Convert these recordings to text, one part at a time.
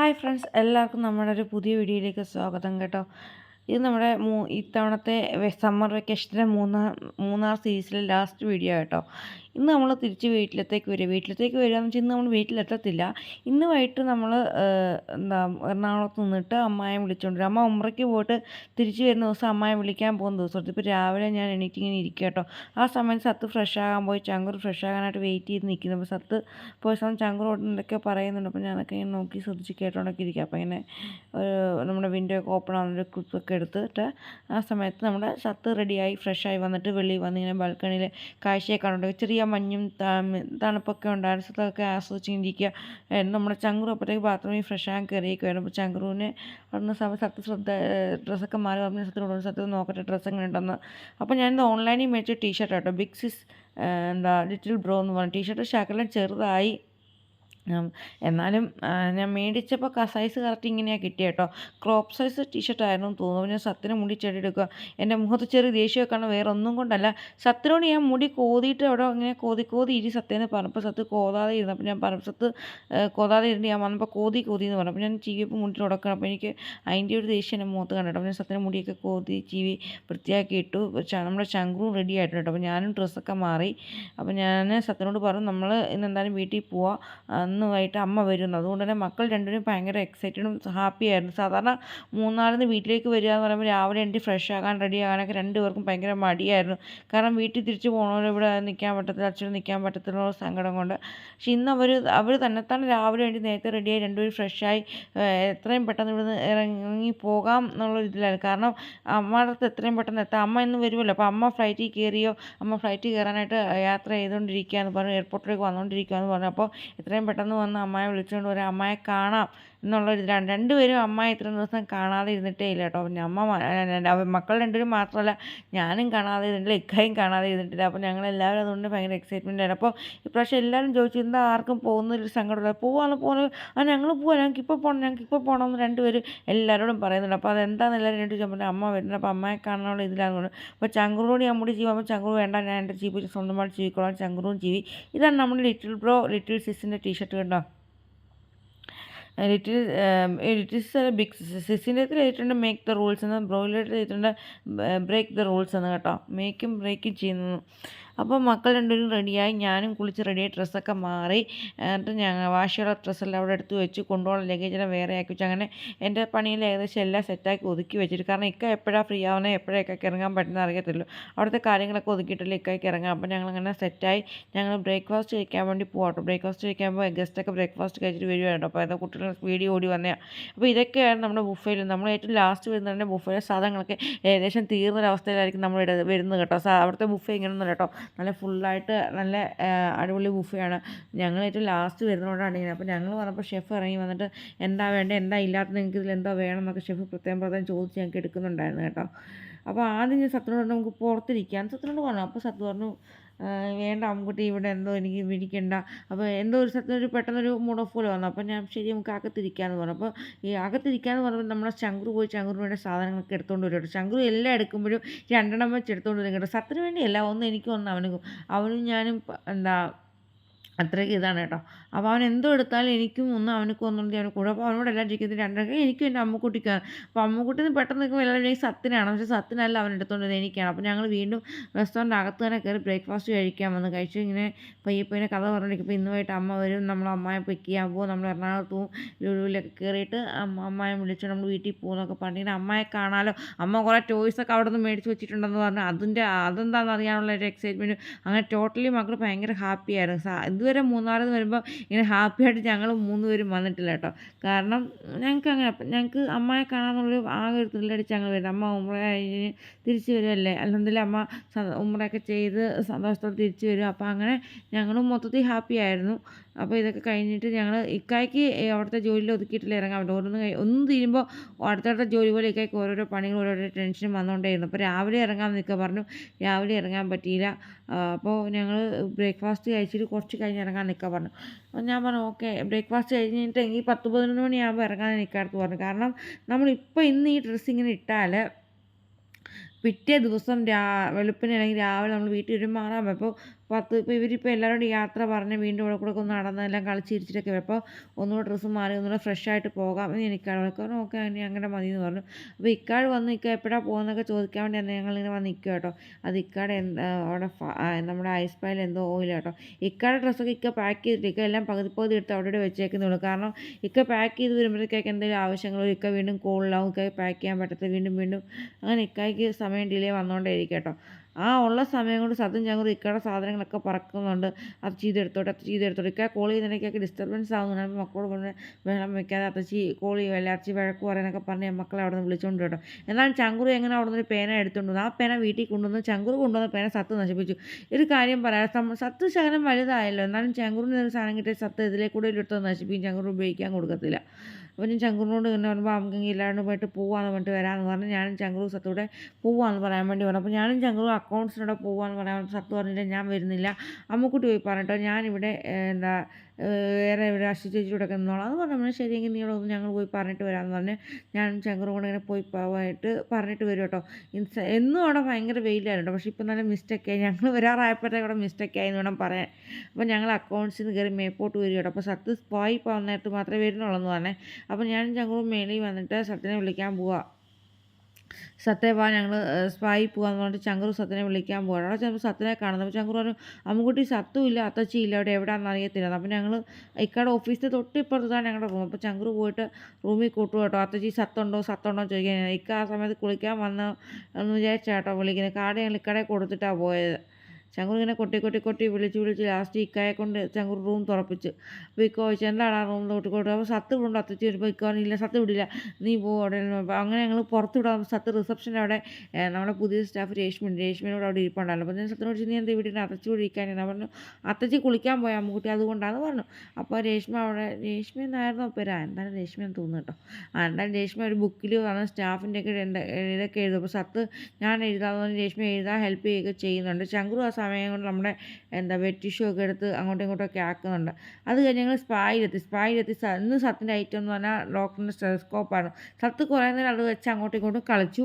Hi friends എല്ലാവർക്കും നമ്മുടെ ഒരു പുതിയ വീഡിയോയിലേക്ക് സ്വാഗതം കേട്ടോ. ഇത് നമ്മുടെ ഇത്തവണത്തെ സമ്മർ വെക്കേഷന്റെ മൂന്നാർ മൂന്നാർ സീരീസിലെ ലാസ്റ്റ് വീഡിയോ കേട്ടോ. ഇന്ന് നമ്മൾ തിരിച്ച് വീട്ടിലത്തേക്ക് വരിക. വീട്ടിലത്തേക്ക് വരിക എന്ന് വെച്ചാൽ ഇന്ന് നമ്മൾ വീട്ടിലെത്തത്തില്ല. ഇന്ന് വൈകിട്ട് നമ്മൾ എന്താ എറണാകുളത്ത് നിന്നിട്ട് അമ്മായെ വിളിച്ചുകൊണ്ട് അമ്മ ഉമ്രയ്ക്ക് പോയിട്ട് തിരിച്ച് വരുന്ന ദിവസം അമ്മായെ വിളിക്കാൻ പോകുന്ന ദിവസം ഇപ്പോൾ രാവിലെ ഞാൻ എണീറ്റിങ്ങനെ ഇരിക്കുക കേട്ടോ. ആ സമയത്ത് സത്ത് ഫ്രഷ് ആകാൻ പോയി. ചങ്കൂർ ഫ്രഷ് ആകാനായിട്ട് വെയിറ്റ് ചെയ്ത് നിൽക്കുന്നു അപ്പോൾ സത്ത് പോയ സമയം ചങ്കൂറോട് എന്തൊക്കെ പറയുന്നുണ്ട്. അപ്പോൾ ഞാനൊക്കെ ഇങ്ങനെ നോക്കി ശ്രദ്ധിച്ച് കേട്ടോണ്ടൊക്കെ ഇരിക്കുക. അപ്പോൾ ഇങ്ങനെ നമ്മുടെ വിൻഡോ ഒക്കെ ഓപ്പൺ ആകുന്നൊരു ക്ലിപ്പൊക്കെ എടുത്തിട്ട് ആ സമയത്ത് നമ്മുടെ സത്ത് റെഡിയായി ഫ്രഷായി വന്നിട്ട് വെളിയിൽ വന്ന് ഇങ്ങനെ ബാൽക്കണിയിൽ കാഴ്ചയൊക്കെ കണ്ടുണ്ടെങ്കിൽ ചെറിയ മഞ്ഞും തണുപ്പൊക്കെ ഉണ്ടായിരുന്ന. സ്ഥലത്തൊക്കെ ആസ്വദിച്ചിരിക്കുക. നമ്മുടെ ചങ്കുറു അപ്പോഴത്തേക്ക് ബാത്റൂമിൽ ഫ്രഷ് ആകാൻ കയറിയേക്കുമായിരുന്നു അപ്പോൾ ചങ്കുറുവിനെ അവിടുന്ന് സത്യ ശ്രദ്ധ ഡ്രസ്സൊക്കെ മാറി. പറഞ്ഞ സത്യത്തോട് സത്യം നോക്കട്ടെ ഡ്രസ്സ് എങ്ങനെ ഉണ്ടെന്ന്. അപ്പോൾ ഞാൻ ഓൺലൈനിൽ മേടിച്ച ടീഷർട്ട് കേട്ടോ ബിഗ് സിസ് എന്താ ലിറ്റിൽ ബ്രോ എന്ന് പറഞ്ഞ ടീഷർട്ട് ശകലം ചെറുതായി എന്നാലും ഞാൻ മേടിച്ചപ്പോൾ സൈസ് കറക്റ്റ് ഇങ്ങനെയാണ് കിട്ടിയ കേട്ടോ ക്രോപ്പ് സൈസ് ടീഷർട്ട് ആയിരുന്നു തോന്നുന്നു. ഞാൻ സത്തിന് മുടി ചെടിയെടുക്കുക. എന്റെ മുഖത്ത് ചെറിയ ദേഷ്യമൊക്കെ കാണാൻ വേറെ ഒന്നും കൊണ്ടല്ല. സത്തിനോട് ഞാൻ മുടി കോതിയിട്ട് അവിടെ ഇങ്ങനെ കോതി കോതി ഇരി സത്തേന്ന് പറഞ്ഞപ്പോൾ സത്ത് കോതാതെ ഇരുന്നു. അപ്പോൾ ഞാൻ പറഞ്ഞു സത്ത് കോതാതെ ഇരുന്ന് ഞാൻ വന്നപ്പോൾ കോതി കോതി എന്ന് പറഞ്ഞു. അപ്പോൾ ഞാൻ ചീവിയപ്പോൾ മുടി തുടക്കണം അപ്പോൾ എനിക്ക് അതിന്റെ ഒരു ദേഷ്യം എന്റെ മുഖത്ത് കണ്ടിട്ടോ ഞാൻ സത്തിന് മുടിയൊക്കെ കോതി ചീവി വൃത്തിയാക്കി ഇട്ടു. നമ്മുടെ ശങ്കുറും റെഡി ആയിട്ടുണ്ട് അപ്പോൾ ഞാനും ഡ്രസ്സൊക്കെ മാറി. അപ്പോൾ ഞാൻ സത്തിനോട് പറഞ്ഞു നമ്മൾ ഇന്ന് എന്തായാലും വീട്ടിൽ പോവാം. അന്നുമായിട്ട് അമ്മ വരുന്നു. അതുകൊണ്ട് തന്നെ മക്കൾ രണ്ടുപേരും ഭയങ്കര എക്സൈറ്റഡും ഹാപ്പിയായിരുന്നു സാധാരണ മൂന്നാറിന്ന് വീട്ടിലേക്ക് വരിക എന്ന് പറയുമ്പോൾ രാവിലെ എനിക്ക് ഫ്രഷ് ആകാൻ റെഡി ആകാനൊക്കെ രണ്ടുപേർക്കും ഭയങ്കര മടിയായിരുന്നു. കാരണം വീട്ടിൽ തിരിച്ച് പോകണമല്ലോ ഇവിടെ നിൽക്കാൻ പറ്റത്തില്ല അച്ഛനും നിൽക്കാൻ പറ്റത്തില്ല സങ്കടം കൊണ്ട്. പക്ഷെ ഇന്ന് അവർ അവർ തന്നെത്താൻ രാവിലെ വേണ്ടി നേരത്തെ റെഡിയായി രണ്ടുപേരും ഫ്രഷായി എത്രയും പെട്ടെന്ന് ഇവിടുന്ന് ഇറങ്ങി പോകാം എന്നുള്ള ഇതിലായിരുന്നു കാരണം അമ്മയുടെ എത്രയും പെട്ടെന്ന് എത്താം. അമ്മ ഇന്ന് വരുമല്ലോ. അപ്പോൾ അമ്മ ഫ്ലൈറ്റിൽ കയറിയോ അമ്മ ഫ്ലൈറ്റിൽ കയറാനായിട്ട് യാത്ര ചെയ്തുകൊണ്ടിരിക്കുകയെന്ന് പറഞ്ഞു എയർപോർട്ടിലേക്ക് വന്നുകൊണ്ടിരിക്കുകയെന്ന് പറഞ്ഞു. അപ്പോൾ എത്രയും പെട്ടെന്ന് വന്ന് അമ്മായി വിളിച്ചുകൊണ്ട് വരാം. അമ്മായി കാണാം. എന്നുള്ള ഇതിലാണ് രണ്ടുപേരും അമ്മ ഇത്രയും ദിവസം കാണാതെ ഇരുന്നിട്ടേ ഇല്ല കേട്ടോ. പിന്നെ അമ്മ മക്കൾ രണ്ടുപേരും മാത്രമല്ല ഞാനും കാണാതെ ഇരുന്നിട്ടില്ല ഇക്കായും കാണാതെ ഇരുന്നിട്ടില്ല. അപ്പോൾ ഞങ്ങൾ എല്ലാവരും അതുകൊണ്ട് ഭയങ്കര എക്സൈറ്റ്മെന്റ് ആയിരുന്നു. അപ്പോൾ ഇപ്രാവശ്യം എല്ലാവരും ചോദിച്ചു എന്താ ആർക്കും പോകുന്നൊരു സങ്കടമില്ല പോവാണ് പോകുന്നത് ആ ഞങ്ങൾ പോവാം. ഞങ്ങൾക്ക് ഇപ്പോൾ പോകണം ഞങ്ങൾക്ക് ഇപ്പോൾ പോകണമെന്ന് രണ്ടുപേരും എല്ലാവരോടും പറയുന്നുണ്ട്. അപ്പോൾ അതെന്താണെന്ന് എല്ലാവരും രണ്ടു ചോദിച്ചാൽ അമ്മ വരുന്നത് അപ്പോൾ അമ്മയെ കാണാനുള്ള ഇതിലാണ് അപ്പോൾ ചങ്കുറോടി നമ്മുടെ ചെയ്യുമ്പോൾ അപ്പോൾ ചങ്കുറു വേണ്ട ഞാൻ എന്റെ ചീപ്പ് സ്വന്തമായിട്ട് ജീവിക്കോളാം. ചങ്കുറും ജീവി ഇതാണ് നമ്മുടെ ലിറ്റിൽ ബ്രോ ലിറ്റിൽ സിസിന്റെ ടീഷർട്ട് കണ്ടോ? ലിറ്റിൽ ലിറ്റിൽസ് ബിഗ് സിസിന്റെ എഴുതിയിട്ടുണ്ട് മേക്ക് ദ റൂൾസ് എന്ന് ബ്രോയിലർ എഴുതിയിട്ടുണ്ട് ബ്രേക്ക് ദ റൂൾസ് എന്ന് കേട്ടോ മേക്കും ബ്രേക്കും ചെയ്യുന്നു. അപ്പോൾ മക്കൾ രണ്ടുപേരും റെഡിയായി. ഞാനും കുളിച്ച് റെഡിയായി. ഡ്രസ്സൊക്കെ മാറി. എന്നിട്ട് ഞങ്ങൾ വാഷിയുള്ള ഡ്രസ്സെല്ലാം അവിടെ എടുത്ത് വെച്ച് കൊണ്ടുപോകാൻ ലഗേജെല്ലാം വേറെ ആക്കി വെച്ച്. അങ്ങനെ എന്റെ പണിയിൽ ഏകദേശം എല്ലാം സെറ്റാക്കി ഒതുക്കി വെച്ചിട്ട്. കാരണം ഇക്ക എപ്പോഴാണ് ഫ്രീ ആവുന്നത് എപ്പോഴൊക്കെ ഇറങ്ങാൻ പറ്റുന്ന അറിയത്തില്ല അവിടുത്തെ കാര്യങ്ങളൊക്കെ ഒതുക്കിയിട്ടുള്ള ഇക്കയ്ക്ക് ഇറങ്ങാം. അപ്പോൾ ഞങ്ങളങ്ങനെ സെറ്റായി. ഞങ്ങൾ ബ്രേക്ക്ഫാസ്റ്റ് കഴിക്കാൻ വേണ്ടി പോകട്ടോ ബ്രേക്ക്ഫാസ്റ്റ് കഴിക്കുമ്പോൾ ഗസ്റ്റൊക്കെ ബ്രേക്ക്ഫാസ്റ്റ് കഴിച്ചിട്ട് വരുവാണ് അപ്പോൾ ഏതോ കുട്ടികൾ വീഡിയോ ഓടി വന്നതാണ് അപ്പോൾ ഇതൊക്കെയാണ് നമ്മുടെ ബുഫയിൽ നമ്മൾ ഏറ്റവും ലാസ്റ്റ് വരുന്ന വരുന്നതിന്റെ ബുഫയിലെ സാധനങ്ങളൊക്കെ ഏകദേശം തീർന്നൊരവസ്ഥയിലായിരിക്കും നമ്മൾ വരുന്നത് കേട്ടോ. അവിടുത്തെ ബുഫേ ഇങ്ങനെയൊന്നും കേട്ടോ. നല്ല ഫുള്ളായിട്ട് നല്ല അടിപൊളി ബുഫയാണ്. ഞങ്ങൾ ഏറ്റവും ലാസ്റ്റ് വരുന്നതുകൊണ്ടാണ് ഇങ്ങനെ. അപ്പോൾ ഞങ്ങൾ വന്നപ്പോൾ ഷെഫ് ഇറങ്ങി വന്നിട്ട് എന്താ വേണ്ടത് എന്താ ഇല്ലാത്തത് നിങ്ങൾക്ക് ഇതിൽ എന്താ വേണം എന്നൊക്കെ ഷെഫ് പ്രത്യേകം പ്രത്യേകം ചോദിച്ച് ഞങ്ങൾക്ക് എടുക്കുന്നുണ്ടായിരുന്നു കേട്ടോ. അപ്പോൾ ആദ്യം ഞാൻ സത്യനോട് നമുക്ക് പുറത്തിരിക്കാൻ സത്യനോട് പറഞ്ഞു അപ്പോൾ സത്യം പറഞ്ഞു വേണ്ട അമ്മുക്കുട്ടി ഇവിടെ എന്തോ എനിക്ക് വിരിക്കണ്ട അപ്പോൾ എന്തോ ഒരു സ്ഥലത്ത് ഒരു പെട്ടെന്നൊരു മൂഡ് ഓഫ് പോലെ വന്നു. അപ്പോൾ ഞാൻ ശരി നമുക്ക് അകത്തിരിക്കാമെന്ന് പറഞ്ഞു. അപ്പോൾ ഈ അകത്തിരിക്കാമെന്ന് പറയുമ്പോൾ നമ്മളെ ചങ്കുറ് പോയി ചങ്കുറിന് വേണ്ട സാധനങ്ങളൊക്കെ എടുത്തുകൊണ്ട് വരും കേട്ടോ. ചങ്കുറ് എല്ലാം എടുക്കുമ്പോഴും രണ്ടെണ്ണം വെച്ച് എടുത്തുകൊണ്ട് വരും കേട്ടോ. സത്തിന് വേണ്ടിയല്ല ഒന്ന് എനിക്കും ഒന്ന് അവനും അവനും ഞാനും എന്താ അത്രയ്ക്ക് ഇതാണ് കേട്ടോ. അപ്പോൾ അവൻ എന്തോ എടുത്താലും എനിക്കും ഒന്നും അവനക്കും ഒന്നും അവന് കൂടെ അപ്പോൾ അവനോട് എല്ലാം ചിരിക്കുന്നത് രണ്ടൊക്കെ എനിക്കും എന്റെ അമ്മക്കുട്ടിക്കാണ്. അപ്പോൾ അമ്മക്കുട്ടി പെട്ടെന്ന് നിൽക്കുമ്പോൾ എല്ലാവരും സത്തിനാണ് പക്ഷേ സത്തിനല്ല അവൻ എടുത്തുകൊണ്ടത് എനിക്കാണ്. അപ്പോൾ ഞങ്ങൾ വീണ്ടും റെസ്റ്റോറന്റ് അകത്ത് തന്നെ കയറി ബ്രേക്ക്ഫാസ്റ്റ് കഴിക്കാൻ വന്ന് കഴിച്ചു. ഇങ്ങനെ പയ്യപ്പനെ കഥ പറഞ്ഞിരിക്കുമ്പോൾ ഇന്നുമായിട്ട് അമ്മ വരും. നമ്മൾ അമ്മായി പിക്ക് ചെയ്യാൻ പോകും നമ്മൾ എറണാകുളത്ത് ലുലുവിലൊക്കെ കയറിയിട്ട് അമ്മ അമ്മായി വിളിച്ചു. നമ്മൾ വീട്ടിൽ പോകുന്നൊക്കെ പറഞ്ഞിട്ട് അമ്മയെ കാണാലോ? അമ്മ കുറേ ടോയ്സൊക്കെ അവിടെ നിന്ന് മേടിച്ച് വെച്ചിട്ടുണ്ടെന്ന് പറഞ്ഞു അതിന്റെ അതെന്താണെന്ന് അറിയാനുള്ള ഒരു എക്സൈറ്റ്മെന്റ് അങ്ങനെ ടോട്ടലി മക്കൾ ഭയങ്കര ഹാപ്പിയായിരുന്നു ഇതുവരെ മൂന്നാറിൽ നിന്ന് വരുമ്പോൾ ഇങ്ങനെ ഹാപ്പിയായിട്ട് ഞങ്ങൾ മൂന്ന് പേരും വന്നിട്ടില്ല കേട്ടോ. കാരണം ഞങ്ങൾക്ക് അങ്ങനെ ഞങ്ങൾക്ക് അമ്മയെ കാണാമെന്നുള്ളൊരു ആകെ ഒരു തൊഴിലടിച്ച് ഞങ്ങൾ വരുന്നത്. അമ്മ ഉമ്ര കഴിഞ്ഞ് തിരിച്ച് വരുമല്ലേ അല്ലെങ്കിൽ അമ്മ ഉമ്രയൊക്കെ ചെയ്ത് സന്തോഷത്തോടെ തിരിച്ചു വരും. അപ്പോൾ അങ്ങനെ ഞങ്ങളും മൊത്തത്തിൽ ഹാപ്പി ആയിരുന്നു. അപ്പോൾ ഇതൊക്കെ കഴിഞ്ഞിട്ട് ഞങ്ങൾ ഇക്കായ്ക്ക് അവിടുത്തെ ജോലിയിൽ ഒതുക്കിയിട്ടില്ല ഇറങ്ങാൻ പറ്റും ഓരോന്ന് ഒന്നും തീരുമ്പോൾ അടുത്തടുത്ത ജോലി പോലെ ഇക്കായ്ക്ക് ഓരോരോ പണികൾ ഓരോരോ ടെൻഷനും വന്നുകൊണ്ടേയിരുന്നു. അപ്പോൾ രാവിലെ ഇറങ്ങാൻ നിൽക്കുക പറഞ്ഞു. രാവിലെ ഇറങ്ങാൻ പറ്റിയില്ല. അപ്പോൾ ഞങ്ങൾ ബ്രേക്ക്ഫാസ്റ്റ് കഴിച്ചിട്ട് കുറച്ച് കഴിഞ്ഞ് ഇറങ്ങാൻ നിൽക്കാൻ പറഞ്ഞു. അപ്പോൾ ഞാൻ പറഞ്ഞു ഓക്കെ ബ്രേക്ക്ഫാസ്റ്റ് കഴിഞ്ഞിട്ട് ഈ പത്ത് പതിനൊന്ന് മണിയാകുമ്പോൾ ഇറങ്ങാൻ നിൽക്കാറുണ്ട് പറഞ്ഞു. കാരണം നമ്മളിപ്പോൾ ഇന്ന് ഈ ഡ്രസ്സ് ഇങ്ങനെ ഇട്ടാൽ പിറ്റേ ദിവസം രാ വെളുപ്പിന് അല്ലെങ്കിൽ രാവിലെ നമ്മൾ വീട്ടിൽ വരുമ്പോൾ മാറാൻ അപ്പോൾ പത്ത് ഇപ്പോൾ ഇവരിപ്പോൾ എല്ലാവരോടും യാത്ര പറഞ്ഞ് വീണ്ടും ഇവിടെ കൂടെ ഒന്ന് നടന്ന് എല്ലാം കളിച്ചിരിച്ചിട്ടൊക്കെ വരും. അപ്പോൾ ഒന്നുകൂടെ ഡ്രസ്സ് മാറി ഒന്നുകൂടെ ഫ്രഷ് ആയിട്ട് പോകാം എന്ന് പറഞ്ഞു ഓക്കെ അങ്ങനെ അങ്ങനെ മതി എന്ന് പറഞ്ഞു. അപ്പോൾ ഇക്കാട് വന്ന് ഇക്ക എപ്പോഴാണ് പോകുന്നതൊക്കെ ചോദിക്കാൻ വേണ്ടി തന്നെ ഞങ്ങളിങ്ങനെ വന്ന് നിൽക്കുക കേട്ടോ. അത് ഇക്കാട് എന്താ അവിടെ നമ്മുടെ ഐസ് പായിൽ എന്തോ ഓയിൽ കേട്ടോ. ഇക്കാടെ ഡ്രസ്സൊക്കെ ഇക്ക പാക്ക് ചെയ്തിട്ട് ഇക്ക എല്ലാം പകുതി പകുതി എടുത്ത് അവിടെ ഇവിടെ വെച്ചേക്കുന്നുള്ളൂ കാരണം ഇക്ക പാക്ക് ചെയ്ത് വരുമ്പോഴത്തേക്ക് എന്തെങ്കിലും ആവശ്യങ്ങളോ ഇക്ക വീണ്ടും കോളിലാവും ഇക്ക പാക്ക് ചെയ്യാൻ പറ്റത്തില്ല. വീണ്ടും വീണ്ടും അങ്ങനെ ഇക്കായ്ക്ക് സമയം ഡിലേ വന്നുകൊണ്ടേ ഇരിക്കും കേട്ടോ. ആ ഉള്ള സമയം കൊണ്ട് സത്യം ചങ്കൂർ ഇക്കയുടെ സാധനങ്ങളൊക്കെ പറക്കുന്നുണ്ട്. അത് ചെയ്തെടുത്തോട്ടെ അത് ചെയ്തെടുത്തോട്ടെ ഇക്ക കോൾ ചെയ്യുന്നതിനൊക്കെ ഡിസ്റ്റർബൻസ് ആവുന്നുണ്ട്. മക്കളോട് പറഞ്ഞ് വെള്ളം വെക്കാതെ അത്തച്ചി കോൾ ചെയ്യും. അരച്ചി വഴക്ക് പറയാനൊക്കെ പറഞ്ഞ് മക്കളെ അവിടെ നിന്ന് വിളിച്ചുകൊണ്ട് കേട്ടോ. എന്നാലും ചങ്കുറു എങ്ങനെ അവിടെ നിന്ന് പേന എടുത്തുകൊണ്ട് ആ പേന വീട്ടിൽ കൊണ്ടുവന്ന് ചങ്കുറു കൊണ്ടുവന്ന പേന സത്ത് നശിപ്പിച്ചു. ഒരു കാര്യം പറയാം. സത്ത് ശകലം വലുതായല്ലോ. എന്നാലും ചങ്കുറിന് ഒരു സാധനം കിട്ടിയ സത്ത് ഇതിലേക്കൂടെ ഒരു എടുത്ത് നശിപ്പിക്കും. ചങ്കുറു ഉപയോഗിക്കാൻ കൊടുക്കത്തില്ല. അപ്പോൾ ഞാൻ ചങ്കുറിനോട് ഇങ്ങനെ പറയുമ്പോൾ അമ്മക്കെങ്കിൽ ഇല്ലാണ്ട് പോയിട്ട് പോവാന്ന് പറഞ്ഞിട്ട് വരാമെന്ന് പറഞ്ഞ് ഞാനും ചങ്കുറു സത്തൂടെ പോവാന്ന് പറയാൻ വേണ്ടി പറഞ്ഞു അപ്പോൾ ഞാനും ചങ്കുറു അക്കൗണ്ട്സിനോട് പോവാന്ന് പറയാൻ സത്തു പറഞ്ഞിട്ട് ഞാൻ വരുന്നില്ല. അമ്മക്കുട്ടി പോയി പറഞ്ഞിട്ടോ ഞാനിവിടെ എന്താ വേറെ ഇവിടെ ചേച്ചി ചേച്ചിയോടൊക്കെ നിന്നോളാം അത് പറഞ്ഞപ്പോൾ ശരിയെങ്കിൽ നീ ഒന്ന് ഞങ്ങൾ പോയി പറഞ്ഞിട്ട് വരാമെന്ന് പറഞ്ഞ് ഞാൻ ചങ്കുറും കൂടെ ഇങ്ങനെ പോയി പോയിട്ട് പറഞ്ഞിട്ട് വരും കേട്ടോ. എന്നും അവിടെ ഭയങ്കര വെയിലായിരുന്നു കേട്ടോ. പക്ഷേ ഇപ്പം നല്ല മിസ്റ്റേക്കായി ഞങ്ങൾ വരാറായപ്പോഴത്തേക്ക് അവിടെ മിസ്റ്റേക്കായി എന്ന് വേണം പറയാൻ. അപ്പോൾ ഞങ്ങൾ അക്കൗണ്ട്സിൽ നിന്ന് കയറി മേപ്പോട്ട് വരും കേട്ടോ. അപ്പോൾ സത്ത് പോയി പോകുന്ന നേരത്ത് മാത്രമേ വരുന്നുള്ളൂ എന്ന് പറഞ്ഞേ. അപ്പോൾ ഞാനും ചങ്കുറും മേളിൽ വന്നിട്ട് സത്തിനെ വിളിക്കാൻ പോവാം. സത്യ വാ ഞങ്ങൾ സ്പായി പോകാന്ന് പറഞ്ഞിട്ട് ചങ്കുറു സത്യനെ വിളിക്കാൻ പോകണം അവിടെ ചിലപ്പോൾ സത്യനെ കാണുന്നത്. അപ്പോൾ ചങ്കുറു പറഞ്ഞു അമ്മുക്കുട്ടി സത്തും ഇല്ല അത്തച്ചി ഇല്ല അവിടെ എവിടെയാണെന്ന് അറിയത്തില്ല അപ്പോൾ ഞങ്ങൾ ഇക്കാടെ ഓഫീസിൽ തൊട്ട് ഇപ്പുറത്താണ് ഞങ്ങളുടെ റൂം. അപ്പോൾ ചങ്കുറു പോയിട്ട് റൂമിൽ കൂട്ടു കേട്ടോ. അത്തച്ചി സത്തുണ്ടോ സത്തുണ്ടോ? ചോദിക്കാൻ ഇക്ക ആ സമയത്ത് കുളിക്കാൻ വന്ന എന്ന് വിചാരിച്ചാട്ടോ വിളിക്കുന്നത് കാർഡ് ഞങ്ങൾ ഇക്കടെ കൊടുത്തിട്ടാണ് പോയത്. ചങ്കുർ ഇങ്ങനെ കൊട്ടി കൊട്ടി കൊട്ടി വിളിച്ച് വിളിച്ച് ലാസ്റ്റ് ഇക്കായെ കൊണ്ട് ചങ്കുർ റൂം തുറപ്പിച്ച്. അപ്പോൾ ഇക്കോ ചോദിച്ചു എന്താണ് ആ റൂം തൊട്ട് കൊട്ടി അപ്പോൾ സത്ത് കൊണ്ട് അത്തച്ചി വരുമ്പോൾ ഇക്കോ ഇല്ല സത്ത് വിടില്ല. നീ പോ അവിടെ. അങ്ങനെ ഞങ്ങൾ പുറത്ത് വിടാം സത്ത് റിസപ്ഷന്റെ അവിടെ നമ്മുടെ പുതിയ സ്റ്റാഫ് രേഷ്മൻ രേഷ്മനോട് അവിടെ ഇരിപ്പുണ്ടല്ലോ അപ്പോൾ ഞാൻ സത്തിനോട് നീ എന്താ വീട്ടിൽ അത്തച്ചി ഞാൻ പറഞ്ഞു അത്തച്ചി കുളിക്കാൻ പോയ അമ്മുക്കുട്ടി അതുകൊണ്ടാണെന്ന് പറഞ്ഞു. അപ്പോൾ രേഷ്മ അവിടെ രേഷ്മ എന്നായിരുന്നു? പേരാ എന്താണ് രേഷ്മ എന്ന് തോന്നുന്നു കേട്ടോ. ആ എന്തായാലും രേഷ്മ ഒരു ബുക്കിൽ വന്ന സ്റ്റാഫിന്റെ ഒക്കെ ഇതൊക്കെ എഴുതും. അപ്പോൾ സത്ത് ഞാൻ എഴുതാതെ രേഷ്മ എഴുതാൻ ഹെൽപ്പ് ചെയ്യുകയൊക്കെ ചെയ്യുന്നുണ്ട്. ചങ്കുറു ആ സമയം കൊണ്ട് നമ്മുടെ എന്താ വെറ്റ് ടിഷ്യൂ ഒക്കെ എടുത്ത് അങ്ങോട്ടും ഇങ്ങോട്ടൊക്കെ ആക്കുന്നുണ്ട്. അത് കഴിഞ്ഞ് ഞങ്ങൾ സ്പായിലെത്തി. സ്പായിലെത്തി ഇന്ന് സത്തിന്റെ ഐറ്റം എന്ന് പറഞ്ഞാൽ ഡോക്ടറിന്റെ സ്റ്റെസ്കോപ്പാണ് സത്ത് കുറേ നേരം അത് വെച്ച് അങ്ങോട്ടും ഇങ്ങോട്ടും കളിച്ചു.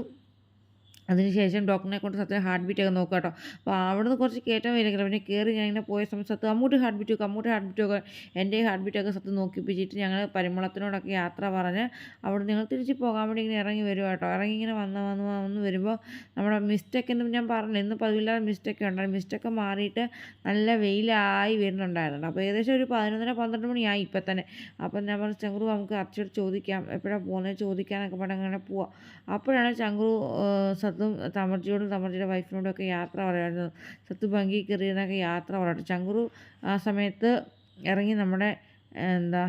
അതിനുശേഷം ഡോക്ടറിനെ കൊണ്ട് സത്യം ഹാർട്ട് ബീറ്റ് ഒക്കെ നോക്കാം കേട്ടോ. അപ്പോൾ അവിടെ നിന്ന് കുറച്ച് കയറ്റം വരിക പിന്നെ കയറി ഞാൻ ഇങ്ങനെ പോയ സമയത്ത് സത്യം അമ്മൂട്ട് ഹാർട്ട് ബീറ്റ് ഒക്കെ അമ്മൂട്ട് ഹാർട്ട് ബീറ്റ് ഒക്കെ എന്റെ ഹാർട്ട് ബീറ്റ് ഒക്കെ സത്യം നോക്കിപ്പിച്ചിട്ട് ഞങ്ങൾ പരിമളത്തിനോടൊക്കെ യാത്ര പറഞ്ഞ് അവിടെ നിങ്ങൾ തിരിച്ച് പോകാൻ വേണ്ടി ഇങ്ങനെ ഇറങ്ങി വരും കേട്ടോ. ഇറങ്ങി ഇങ്ങനെ വന്ന് വന്ന് വന്ന് വരുമ്പോൾ നമ്മുടെ മിസ്റ്റേക്ക് എന്ന് ഞാൻ പറഞ്ഞു ഇന്ന് പതിവില്ലാതെ മിസ്റ്റേക്ക് ഉണ്ടായി മിസ്റ്റേക്ക് മാറിയിട്ട് നല്ല വെയിലായി വരുന്നുണ്ടായിരുന്നു. അപ്പോൾ ഏകദേശം ഒരു പതിനൊന്നര പന്ത്രണ്ട് മണിയായി ഇപ്പം തന്നെ. അപ്പം ഞാൻ പറഞ്ഞു ചങ്കുറു നമുക്ക് അച്ഛനോട് ചോദിക്കാം. എപ്പോഴാണ് പോകുന്നത്? ചോദിക്കാനൊക്കെ പറഞ്ഞ് അങ്ങനെ പോവാം. അപ്പോഴാണ് ചങ്കുറു സത്തും തമർജിയോടും തമർജിയുടെ വൈഫിനോടും ഒക്കെ യാത്ര പറയായിരുന്നു. സത്തു ഭംഗി കയറിയെന്നൊക്കെ യാത്ര പറയട്ടെ ചങ്കുറു ആ സമയത്ത് ഇറങ്ങി നമ്മുടെ എന്താ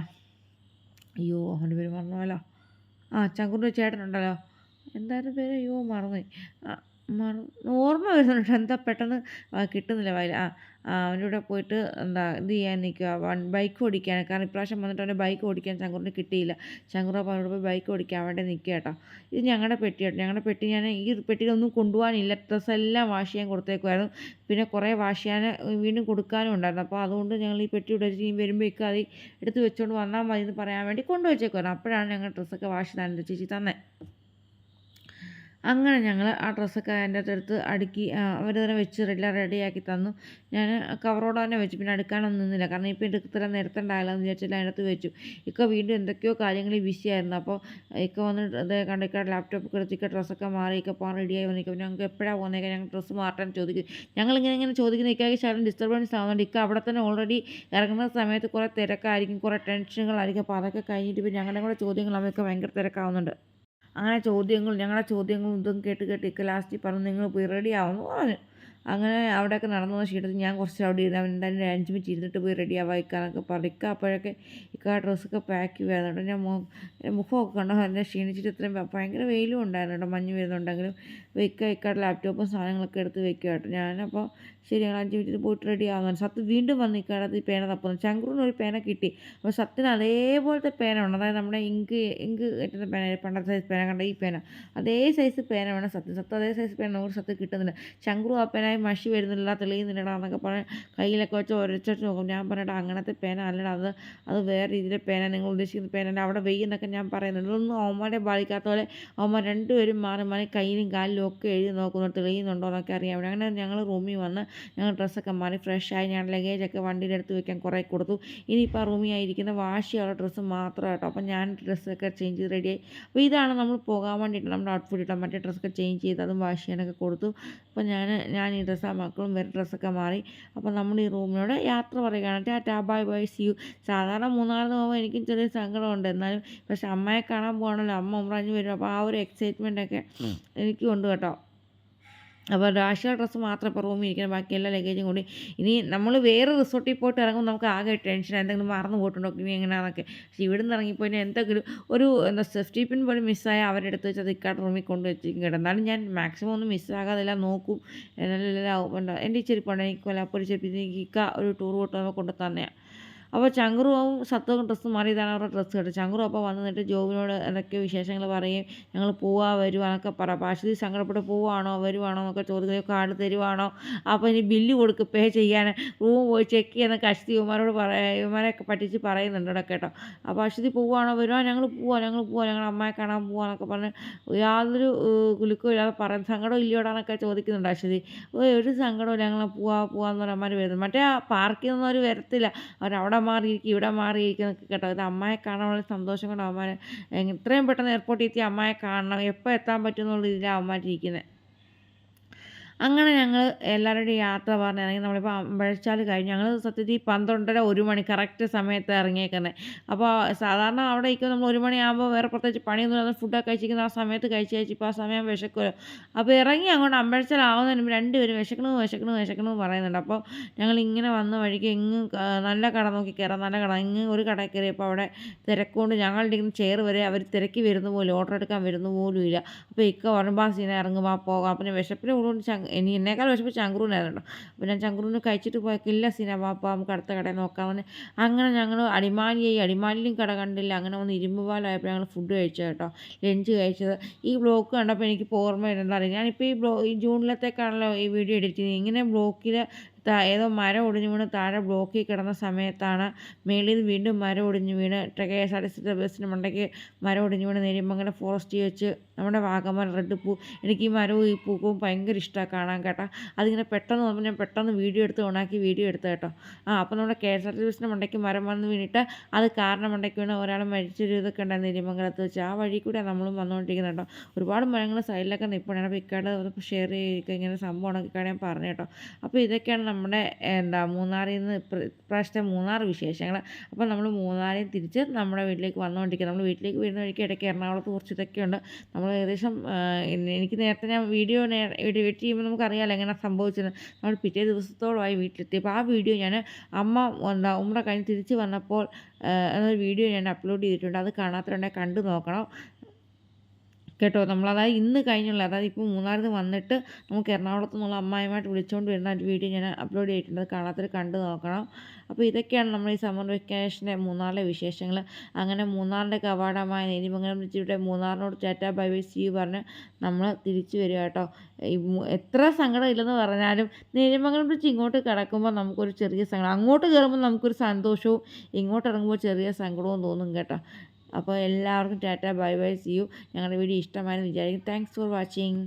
അയ്യോ അവന്റെ പേര് മറന്നുപോയല്ലോ. ആ ചങ്കുറിന്റെ ചേട്ടനുണ്ടല്ലോ എന്തായാലും പേര്? അയ്യോ മറന്നുപോയി. മറ ഓർമ്മ വരുന്നുണ്ട് എന്താ പെട്ടെന്ന് കിട്ടുന്നില്ല വായിൽ. ആ അവന്റെ കൂടെ പോയിട്ട് എന്താ ഇത് ചെയ്യാൻ നിൽക്കുക വൺ ബൈക്ക് ഓടിക്കാൻ കാരണം ഇപ്രാവശ്യം വന്നിട്ട് അവന്റെ ബൈക്ക് ഓടിക്കാൻ ചങ്കുറിന് കിട്ടിയില്ല. ചങ്കുറ അപ്പോൾ അവനോട് പോയി ബൈക്ക് ഓടിക്കാൻ വേണ്ടി നിൽക്കുക കേട്ടോ. ഇത് ഞങ്ങളുടെ പെട്ടി കേട്ടോ. ഞങ്ങളുടെ പെട്ടി ഞാൻ ഈ പെട്ടിയിലൊന്നും കൊണ്ടുപോകാനില്ല. ഡ്രസ്സെല്ലാം വാഷ് ചെയ്യാൻ കൊടുത്തേക്കുമായിരുന്നു പിന്നെ കുറേ വാഷ് ചെയ്യാൻ വീണ്ടും കൊടുക്കാനും ഉണ്ടായിരുന്നു. അപ്പോൾ അതുകൊണ്ട് ഞങ്ങൾ ഈ പെട്ടി ഇവിടെ ഇനി വരുമ്പോഴേക്കും അത് എടുത്ത് വെച്ചുകൊണ്ട് വന്നാൽ മതി എന്ന് പറയാൻ വേണ്ടി കൊണ്ടുവച്ചേക്കുമായിരുന്നു അപ്പോഴാണ് ഞങ്ങൾ ഡ്രസ്സൊക്കെ വാഷ് ചെയ്യാൻ ചേച്ചി തന്നെ. അങ്ങനെ ഞങ്ങൾ ആ ഡ്രസ്സൊക്കെ അതിന്റെ അകത്തെടുത്ത് അടുക്കി അവർ തന്നെ വെച്ച് എല്ലാം റെഡിയാക്കി തന്നു. ഞാൻ കവറോടെ തന്നെ വെച്ചു. പിന്നെ അടുക്കാനൊന്നും നിന്നില്ല. കാരണം ഇപ്പോൾ എന്റെ ഇത്ര നിരത്തണ്ടായല്ലോ എന്ന് വിചാരിച്ചിട്ട് അതിനകത്ത് വെച്ചു. ഇക്ക വീണ്ടും എന്തൊക്കെയോ കാര്യങ്ങളിൽ ബിസി ആയിരുന്നു. അപ്പോൾ ഇക്ക വന്ന് ഇത് കണ്ടിക്ക ലാപ്ടോപ്പ് എടുത്തിക്ക ഡ്രസ്സൊക്കെ മാറി ഇക്ക പോകാൻ റെഡിയായി വന്നിരിക്കും ഞങ്ങൾക്ക് എപ്പോഴാണ് പോകുന്നേക്കാൻ ഞങ്ങൾ ഡ്രസ്സ് മാറ്റാൻ ചോദിക്കും. ഞങ്ങളിങ്ങനെ ഇങ്ങനെ ചോദിക്കുന്ന ഇക്കാക്ക് ശകലം ഡിസ്റ്റർബൻസ് ആവുന്നുണ്ട്. ഇക്ക അവിടെ തന്നെ ഓൾറെഡി ഇറങ്ങുന്ന സമയത്ത് കുറേ തിരക്കായിരിക്കും. കുറേ ടെൻഷനുകളായിരിക്കും അപ്പോൾ അതൊക്കെ കഴിഞ്ഞിട്ട് ഇപ്പോൾ ഞങ്ങളുടെ കൂടെ ചോദ്യങ്ങൾ അവർക്ക് ഭയങ്കര തിരക്കാവുന്നുണ്ട്. അങ്ങനെ ചോദ്യങ്ങളും ഞങ്ങളുടെ ചോദ്യങ്ങളും ഇതും കേട്ട് കേട്ട് ഇക്ക ലാസ്റ്റ് പറഞ്ഞു നിങ്ങൾ പോയി റെഡി ആവുമെന്ന് പറഞ്ഞു. അങ്ങനെ അവിടെയൊക്കെ നടന്നു വന്ന ഞാൻ കുറച്ച് അവിടെ ഇരുന്ന് അവൻ എന്തായാലും അഞ്ച് മിനിറ്റ് ഇരുന്നിട്ട് പോയി റെഡി ആവായിക്കാനൊക്കെ പറഞ്ഞു. ഇക്ക അപ്പോഴൊക്കെ ഇക്ക ഡ്രസ്സൊക്കെ പാക്ക് ചെയ്യുമായിരുന്നു ഞാൻ മുഖം മുഖമൊക്കെ കണ്ടോ. എന്നെ ക്ഷീണിച്ചിട്ട് ഇത്രയും ഭയങ്കര വെയിലും ഉണ്ടായിരുന്നു കേട്ടോ. മഞ്ഞ് വരുന്നുണ്ടെങ്കിലും വെക്കുക ഇക്കാട് ലാപ്ടോപ്പും സാധനങ്ങളൊക്കെ എടുത്ത് വെക്കുക കേട്ടോ. ഞാനപ്പോൾ ശരി ഞങ്ങൾ അഞ്ച് മിനിറ്റ് പോയിട്ട് റെഡി ആവുന്നു സത്ത് വീണ്ടും വന്ന് ഇക്കാടത്ത് ഈ പേന തപ്പുന്നു. ചങ്കുറിന് ഒരു പേന കിട്ടി. അപ്പോൾ സത്തിന് അതേപോലത്തെ പേന ഉണ്ട് അതായത് നമ്മുടെ ഇങ്ക് ഇങ്ക് കിട്ടുന്ന പേന പണ്ടത്തെ സൈസ് പേന കണ്ട ഈ പേന. അതേ സൈസ് പേന വേണം സത്യം സത്ത് അതേ സൈസ് പേന ഒരു സത്ത് കിട്ടുന്നില്ല ചങ്കുറു ആ പേന മഷി വരുന്നില്ല തെളിയുന്നില്ലടാ എന്നൊക്കെ പറഞ്ഞ് കയ്യിലൊക്കെ വെച്ച് ഒരച്ചു നോക്കും. ഞാൻ പറഞ്ഞിട്ട് അങ്ങനത്തെ പേന അല്ലടാ അത് അത് വേറെ രീതിയിലെ പേന നിങ്ങൾ ഉദ്ദേശിക്കുന്ന പേന അവിടെ വെയ്യെന്നൊക്കെ ഞാൻ പറയുന്നുണ്ട്. ഇതൊന്നും അവന്മാരെ ബാധിക്കാത്ത പോലെ അവന്മാർ രണ്ടുപേരും മാറി മാറി കയ്യിലും കാലിലും ഒക്കെ എഴുതി നോക്കുന്നു. തെളിയുന്നുണ്ടോ എന്നൊക്കെ വേണ്ടി അങ്ങനെ ഞങ്ങൾ റൂമിൽ വന്ന് ഞങ്ങൾ ഡ്രസ്സൊക്കെ മാറി ഫ്രഷായി ഞാൻ ലഗേജൊക്കെ വണ്ടിയിലെടുത്ത് വെക്കാൻ കുറേ കൊടുത്തു. ഇനിയിപ്പോൾ ആ റൂമിൽ ആയിരിക്കുന്ന വാഷിയുള്ള ഡ്രസ്സ് മാത്രം കേട്ടോ. അപ്പം ഞാൻ ഡ്രസ്സൊക്കെ ചേഞ്ച് ചെയ്ത് റെഡിയായി അപ്പോൾ ഇതാണ് നമ്മൾ പോകാൻ വേണ്ടിയിട്ട് നമ്മുടെ ഔട്ട്ഫിറ്റ് ഇട്ടാൽ മറ്റേ ഡ്രസ്സൊക്കെ ചേഞ്ച് ചെയ്ത് അതും വാഷ് ചെയ്യാനൊക്കെ കൊടുത്തു. അപ്പോൾ ഞാൻ ഞാൻ ഡ്രസ്സ് ആ മക്കളും വേറെ ഡ്രസ്സൊക്കെ മാറി. അപ്പോൾ നമ്മൾ ഈ റൂമിനോട് യാത്ര പറയുകയാണ്. Tata bye bye see you. സാധാരണ മൂന്നാറിന് പോകുമ്പോൾ എനിക്കും ചെറിയ സങ്കടമുണ്ട്. എന്നാലും പക്ഷെ അമ്മയെ കാണാൻ പോകണമല്ലോ അമ്മ ഉമ്രാഞ്ഞ് വരും. അപ്പോൾ ആ ഒരു എക്സൈറ്റ്മെന്റ് ഒക്കെ എനിക്കും ഉണ്ട് കേട്ടോ. അപ്പോൾ രാഷ്ട്രീയ ഡ്രസ്സ് മാത്രം ഇപ്പോൾ റൂമിൽ ഇരിക്കണം ബാക്കി എല്ലാ ലഗേജും കൂടി. ഇനി നമ്മൾ വേറെ റിസോർട്ടിൽ പോയിട്ട് ഇറങ്ങുമ്പോൾ നമുക്ക് ആകെ ടെൻഷൻ എന്തെങ്കിലും മറന്നു പോയിട്ടുണ്ടോ ഇനി എങ്ങനെയാണെന്നൊക്കെ പക്ഷേ ഇവിടെ നിന്ന് ഇറങ്ങിപ്പോയി എന്തെങ്കിലും ഒരു എന്താ സേഫ്റ്റി പിൻ പോലും മിസ്സായ അവരുടെ അടുത്ത് വെച്ച് അത് ഇക്കാട്ട് റൂമിൽ കൊണ്ട് വെച്ച് കേട്ടോ. എന്നാലും ഞാൻ മാക്സിമം ഒന്നും മിസ്സാകാതില്ല നോക്കും. എന്നാലും എന്താ എന്റെ ഇച്ചിരി എനിക്ക് കൊല്ലാപ്പൊടി ചെരുപ്പ് എനിക്ക് ഒരു ടൂർ പോയിട്ട് കൊണ്ട് തന്നെയാണ് അപ്പോൾ ചങ്കുറുവും സത്വവും ഡ്രസ്സ് മാറിയതാണ് അവരുടെ ഡ്രസ്സ് കേട്ടോ. ചങ്കുറു അപ്പോൾ വന്ന് നിന്നിട്ട് ജോബിനോട് എന്തൊക്കെ വിശേഷങ്ങൾ പറയും. ഞങ്ങൾ പോവാ വരുവാ എന്നൊക്കെ പറ പാശ്വതി സങ്കടപ്പെട്ട് പോവാണോ വരുവാണോ എന്നൊക്കെ ചോദിക്കുന്നത് കാർഡ് തരുവാണോ? അപ്പോൾ ഇനി ബില്ല് കൊടുക്ക് പേ ചെയ്യാൻ. റൂം പോയി ചെക്ക് ചെയ്യുന്ന അശ്വതി ഇവന്മാരോട് പറയാം ഇവന്മാരെയൊക്കെ പറ്റിച്ച് പറയുന്നുണ്ട് ഇവിടെ കേട്ടോ. അപ്പോൾ അശ്വതി പോവാണോ വരുവാ? ഞങ്ങൾ പോവാ ഞങ്ങൾ പോവാ ഞങ്ങൾ അമ്മയെ കാണാൻ പോവാന്നൊക്കെ പറഞ്ഞ് യാതൊരു കുലുക്കവും ഇല്ലാതെ പറയാൻ സങ്കടം ഇല്ലയോടാന്നൊക്കെ ചോദിക്കുന്നുണ്ട് അശ്വതി. ഒരു സങ്കടവും ഞങ്ങൾ പോവാ പോവാന്ന് പറഞ്ഞാൽ അമ്മമാർ വരുന്നത് മറ്റേ പാർക്കിൽ നിന്നും അവർ വരത്തില്ല അവരവിടെ മാറിയിരിക്കും ഇവിടെ മാറിയിരിക്കും കേട്ടോ. ഇത് അമ്മയെ കാണാനുള്ള സന്തോഷം കൊണ്ട് അവന്മാർ എത്രയും പെട്ടെന്ന് എയർപോർട്ടിൽ എത്തി അമ്മയെ കാണണം. എപ്പോൾ എത്താൻ പറ്റുമെന്നുള്ള ഇതിലാണ് അവന്മാരിരിക്കുന്നത് അങ്ങനെ ഞങ്ങൾ എല്ലാവരുടെയും യാത്ര പറഞ്ഞ് ഇറങ്ങി. നമ്മളിപ്പോൾ അമ്പഴച്ചാൽ കഴിഞ്ഞു. ഞങ്ങൾ സത്യത്തിൽ പന്ത്രണ്ടര ഒരു മണി കറക്റ്റ് സമയത്ത് ഇറങ്ങിയേക്കുന്നത് അപ്പോൾ സാധാരണ അവിടെ ഇരിക്കും നമ്മൾ ഒരു മണിയാകുമ്പോൾ വേറെ പ്രത്യേകിച്ച് പണിയൊന്നും ഇല്ലാതെ ഫുഡൊക്കെ കഴിച്ചിരിക്കുന്ന ആ സമയത്ത് കഴിച്ച് കഴിച്ചിപ്പോൾ ആ സമയം വിശക്കുമല്ലോ അപ്പോൾ ഇറങ്ങി അങ്ങോട്ട് അമ്പഴച്ചാൽ ആവുന്നതിന് മുമ്പ് രണ്ടുപേരും വിശക്കണു വിശക്കണു വിശക്കണു പറയുന്നുണ്ട്. അപ്പോൾ ഞങ്ങൾ ഇങ്ങനെ വന്ന വഴിക്ക് ഇങ്ങ് നല്ല കട നോക്കി കയറാം നല്ല കട. ഇങ്ങ് ഒരു കട കയറിയപ്പോൾ അവിടെ തിരക്കുകൊണ്ട് ഞങ്ങളുടെ ഇങ്ങനെ ചെയർ വരെ അവർ തിരക്കി വരുന്ന പോലും ഓർഡർ എടുക്കാൻ വരുന്ന പോലും ഇല്ല. അപ്പോൾ ഇക്ക പറയുമ്പോൾ സീനെ ഇറങ്ങുമ്പോൾ പോകാം. അപ്പം വിശപ്പിനെ കൂടുതൽ ഇനി എന്നേക്കാൾ വിശപ്പ് ചങ്കുറൂനായിരുന്നു അപ്പോൾ ഞാൻ ചങ്കുറൂന് കഴിച്ചിട്ട് പോയക്കില്ല സിനിമ വാപ്പ നമുക്ക് അടുത്ത കടയിൽ നോക്കാമെന്ന് അങ്ങനെ ഞങ്ങൾ അടിമാലിയായി. അടിമാലിയും കട കണ്ടില്ല. അങ്ങനെ വന്ന് ഇരുമ്പുപാലായപ്പോൾ ഞങ്ങൾ ഫുഡ് കഴിച്ചത് കേട്ടോ. ലഞ്ച് കഴിച്ചത്. ഈ ബ്ലോക്ക് കണ്ടപ്പോൾ എനിക്ക് ഓർമ്മ അറിയാം. ഞാനിപ്പോൾ ഈ ബ്ലോ ഈ ജൂണിലത്തേക്കാണല്ലോ ഈ വീഡിയോ എഡിറ്റ് ചെയ്യുന്നത്. ഇങ്ങനെ ബ്ലോക്കിൽ ഏതോ മരം ഒടിഞ്ഞു വീണ് താഴെ ബ്ലോക്കിൽ കിടന്ന സമയത്താണ് മേളിൽ നിന്ന് വീണ്ടും മരം ഒടിഞ്ഞു വീണ് K S R T C ബസ്സിന് മണ്ടയ്ക്ക് മരം ഒടിഞ്ഞു വീണ് നെരിമംഗലം ഫോറസ്റ്റ് വെച്ച് നമ്മുടെ വാഗമൺ റെഡ് പൂ എനിക്ക് ഈ മരവും ഈ പൂക്കും ഭയങ്കര ഇഷ്ടമാണ് കാണാൻ കേട്ടോ. അതിങ്ങനെ പെട്ടെന്ന് വന്നപ്പോൾ ഞാൻ പെട്ടെന്ന് വീഡിയോ എടുത്ത് ഓണാക്കി വീഡിയോ എടുത്ത കേട്ടോ. ആ അപ്പോൾ നമ്മുടെ K S R T C മണ്ടയ്ക്ക് മരം വന്ന് വീണിട്ട് അത് കാരണം മണ്ടയ്ക്ക് വീണ് ഒരാൾ മരിച്ചൊരു ഇതൊക്കെ ഉണ്ടായിരുന്നു നെരിമംഗലത്ത് വെച്ച്. ആ വഴി കൂടെ നമ്മളും വന്നുകൊണ്ടിരിക്കുന്നത് കേട്ടോ. ഒരുപാട് മരങ്ങൾ സൈഡിലൊക്കെ നിൽപ്പുണ്ടാണ് അപ്പോൾ ഇക്കാട് ഷെയർ ചെയ്യുക ഇങ്ങനെ സംഭവമാണൊക്കെ ഞാൻ പറഞ്ഞു കേട്ടോ. അപ്പോൾ ഇതൊക്കെയാണ് നമ്മുടെ എന്താ മൂന്നാറിൽ നിന്ന് ഇപ്രാവശ്യത്തെ മൂന്നാർ വിശേഷങ്ങൾ അപ്പോൾ നമ്മൾ മൂന്നാറിൽ തിരിച്ച് നമ്മുടെ വീട്ടിലേക്ക് വന്നുകൊണ്ടിരിക്കുക നമ്മൾ വീട്ടിലേക്ക് വരുന്ന വഴിക്ക് ഇടയ്ക്ക് എറണാകുളത്ത് കുറച്ച് ഇതൊക്കെയുണ്ട് നമ്മൾ ഏകദേശം എനിക്ക് നേരത്തെ ഞാൻ വീഡിയോ എഡിറ്റ് ചെയ്യുമ്പോൾ നമുക്കറിയാമല്ലോ എങ്ങനെ സംഭവിച്ചത്. നമ്മൾ പിറ്റേ ദിവസത്തോളമായി വീട്ടിലെത്തിയപ്പോൾ ആ വീഡിയോ ഞാൻ അമ്മ എന്താ ഉമ്ര കഴിഞ്ഞ് തിരിച്ച് വന്നപ്പോൾ എന്നൊരു വീഡിയോ ഞാൻ അപ്ലോഡ് ചെയ്തിട്ടുണ്ട്. അത് കാണാത്തവരുണ്ടെങ്കിൽ കണ്ടു നോക്കണം. കേട്ടോ നമ്മൾ അതായത് ഇന്ന് കഴിഞ്ഞുള്ള. അതായത് ഇപ്പോൾ മൂന്നാറിൽ വന്നിട്ട് നമുക്ക് എറണാകുളത്ത് നിന്നുള്ള അമ്മായിമായിട്ട് വിളിച്ചുകൊണ്ട് വരുന്ന ഒരു വീഡിയോ ഞാൻ അപ്ലോഡ് ചെയ്തിട്ടുണ്ട്. അത് കാണാത്തവർ കണ്ടു നോക്കണം. അപ്പോൾ ഇതൊക്കെയാണ് നമ്മൾ ഈ സമ്മർ വെക്കേഷന്റെ മൂന്നാറിലെ വിശേഷങ്ങൾ അങ്ങനെ മൂന്നാറിന്റെ കവാടമായ നെരിമംഗലം വെച്ചിട്ട് മൂന്നാറിനോട് ചേറ്റ ബൈ ബൈ സി പറഞ്ഞ് നമ്മൾ തിരിച്ചു വരിക കേട്ടോ. എത്ര സങ്കടം ഇല്ലെന്ന് പറഞ്ഞാലും നെരിമംഗലം വെച്ച് ഇങ്ങോട്ട് കിടക്കുമ്പോൾ നമുക്കൊരു ചെറിയ സങ്കടം അങ്ങോട്ട് കയറുമ്പോൾ നമുക്കൊരു സന്തോഷവും ഇങ്ങോട്ട് ഇറങ്ങുമ്പോൾ ചെറിയ സങ്കടവും തോന്നും കേട്ടോ. അപ്പോൾ എല്ലാവർക്കും Tata bye bye see you ഞങ്ങളുടെ വീഡിയോ ഇഷ്ടമായെന്ന് വിചാരിക്കും താങ്ക്സ് ഫോർ വാച്ചിങ്